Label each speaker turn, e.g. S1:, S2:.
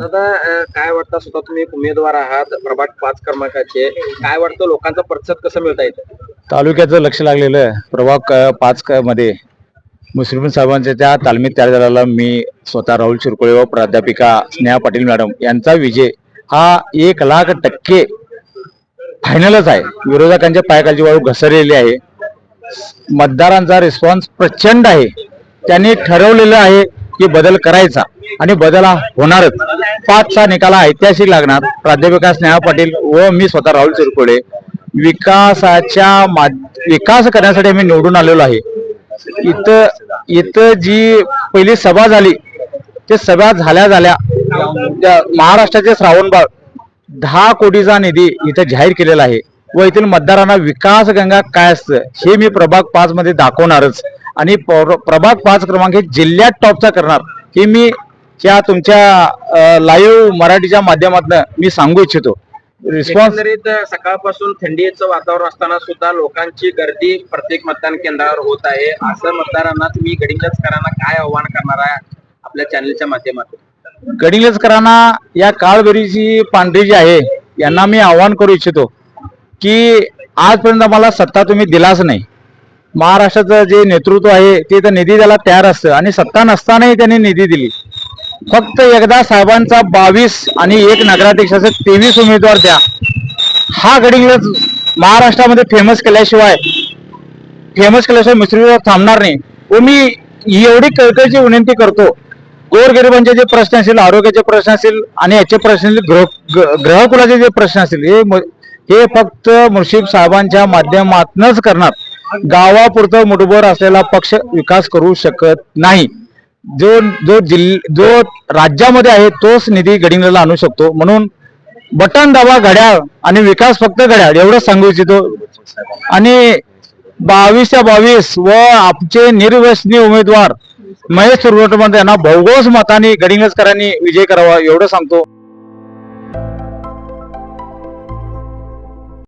S1: दादा काय वाटतं स्वतः तुम्ही एक उमेदवार आहात प्रभाग पाच क्रमांकाचे. काय वाटतं लोकांचा प्रतिसाद कसं मिळता येतं
S2: तालुक्याचं लक्ष लागलेलं आहे. प्रभाग क- पाच क- मध्ये मुस्लिम साहेबांच्या त्या तालमीत तयार झालेला मी स्वतः राहुल शिरकोळे व प्राध्यापिका स्नेहा पाटील मॅडम यांचा विजय हा एक लाख टक्के फायनलच आहे. विरोधकांच्या पायाखालची वाळू घसरलेली आहे. मतदारांचा रिस्पॉन्स प्रचंड आहे. त्यांनी ठरवलेलं आहे की बदल करायचा आणि बदल हा होणारच. पाचचा निकाल ऐतिहासिक लागणार. प्राध्यापिका स्नेहा पाटील व मी स्वतः राहुल चिरकोळे विकासाच्या मा विकास करण्यासाठी आम्ही निवडून आलेलो आहे. इथं इथं जी पहिली सभा झाली ते सभा झाल्या झाल्या त्या महाराष्ट्राचे श्रावणबाळ दहा कोटीचा निधी इथं जाहीर केलेला आहे. व येथील मतदारांना विकास गंगा काय असतं हे मी प्रभाग पाच मध्ये दाखवणारच. आणि पर- प्रभाग पाच क्रमांक हे जिल्ह्यात टॉपचा करणार. हे मी या तुमच्या लाईव्ह मराठीच्या माध्यमातून मी सांगू इच्छितो. रिस्पॉन्स
S1: सकाळपासून थंडीचं वातावरण असताना सुद्धा लोकांची गर्दी प्रत्येक मतदान केंद्रावर होत आहे. असं मतदारांना तुम्ही गडिंगजकरांना काय आव्हान करणार आहे आपल्या चॅनलच्या माध्यमातून?
S2: गडिंगलजकरांना या काळबेरीची पांढरी जी आहे यांना मी आवाहन करू इच्छितो की आजपर्यंत मला सत्ता तुम्ही दिलाच नाही. महाराष्ट्राचं जे नेतृत्व आहे ते तर निधी द्यायला तयार असतं. आणि सत्ता नसतानाही त्यांनी निधी दिली. फक्त एकदा साहेबांचा बावीस आणि एक नगराध्यक्षाचे तेवीस उमेदवार द्या. हा गडिंगलज महाराष्ट्रामध्ये फेमस केल्याशिवाय फेमस केल्याशिवाय मिश्रीवर थांबणार नाही. व मी एवढी कळकळीची विनंती करतो गोरगरिबांचे जे प्रश्न असतील आरोग्याचे प्रश्न असतील आणि याचे प्रश्न असतील ग्रह ग्रहकुलाचे जे प्रश्न असतील हे हे फक्त मुर्शिद साहेबांच्या माध्यमातूनच करणार. गावापुरतं मुठभर असलेला पक्ष विकास करू शकत नाही. जो जो जिल्ह जो राज्यामध्ये आहे तोच निधी गडिंगला आणू शकतो. म्हणून बटन दाबा घड्याळ आणि विकास फक्त घड्याळ एवढंच सांगू इच्छितो. आणि बावीसच्या बावीस व आमचे निर्व्यसनी उमेदवार महेश सुरवटमंत यांना भौगोस मताने गडिंगजकरांनी विजय करावा एवढं सांगतो.